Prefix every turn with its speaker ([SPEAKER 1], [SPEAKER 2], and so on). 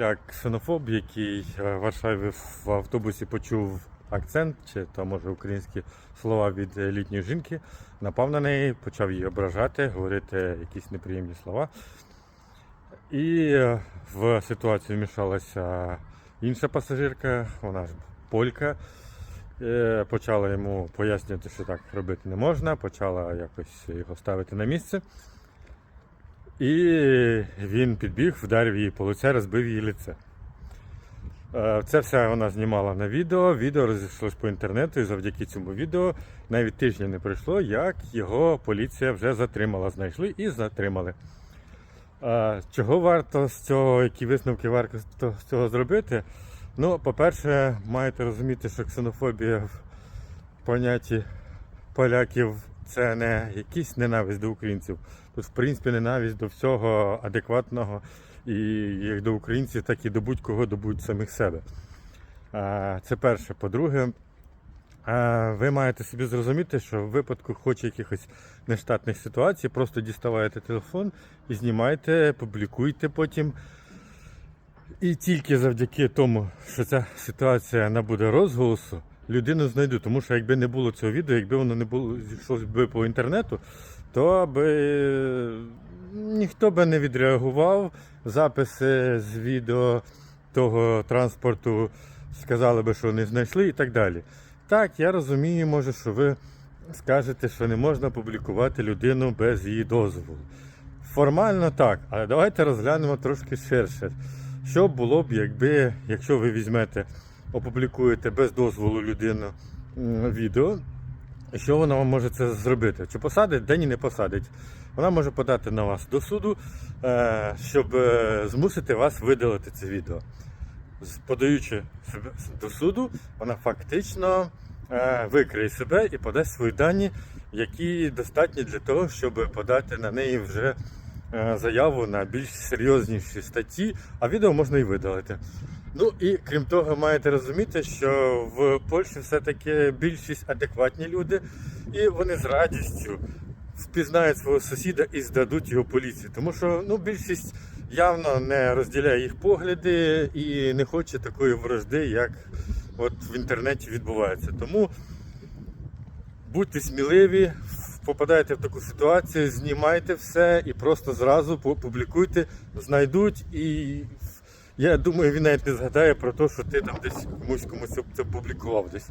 [SPEAKER 1] поляк-ксенофоб, який е, в Варшаві в автобусі почув акцент, чи то може українські слова від літньої жінки, напав на неї, почав її ображати, говорити якісь неприємні слова. І е, в ситуацію вмішалася інша пасажирка, вона ж полька. Е, Почала йому пояснювати, що так робити не можна, почала якось його ставити на місце. І він підбіг, вдарив її по лице, розбив її лице. Е, Це все вона знімала на відео. Відео розійшлось по інтернету, і завдяки цьому відео навіть тижня не пройшло, як його поліція вже затримала. Знайшли і затримали. Е, Чого варто з цього, які висновки варто з цього зробити? Ну, по-перше, маєте розуміти, що ксенофобія в понятті поляків це не якась ненависть до українців. Тут, в принципі, ненависть до всього адекватного, і як до українців, так і до будь-кого, до будь-самих себе. Це перше. По-друге, ви маєте собі зрозуміти, що в випадку хоч якихось нештатних ситуацій, просто діставаєте телефон і знімаєте, публікуйте потім. І тільки завдяки тому, що ця ситуація набуде розголосу, людину знайду. Тому що якби не було цього відео, якби воно не було зійшлося би по інтернету, то би ніхто би не відреагував. Записи з відео того транспорту сказали би, що не знайшли і так далі. Так, я розумію, може, що ви скажете, що не можна публікувати людину без її дозволу. Формально так, але давайте розглянемо трошки ширше. Що було б, якби, якщо ви візьмете, опублікуєте без дозволу людину відео, що вона вам може це зробити? Чи посадить, де ні не посадить. Вона може подати на вас до суду, е, щоб е, змусити вас видалити це відео. Подаючи себе до суду, вона фактично е, викриє себе і подасть свої дані, які достатні для того, щоб подати на неї вже заяву на більш серйозніші статті, а відео можна і видалити. Ну і крім того, маєте розуміти, що в Польщі все-таки більшість адекватні люди, і вони з радістю впізнають свого сусіда і здадуть його поліції. Тому що ну, більшість явно не розділяє їх погляди і не хоче такої вражди, як от в інтернеті відбувається. Тому будьте сміливі, попадаєте в таку ситуацію, знімайте все і просто зразу пу- публікуйте, знайдуть і. Я думаю, він навіть не згадає про те, що ти там десь комусь комусь це публікував десь.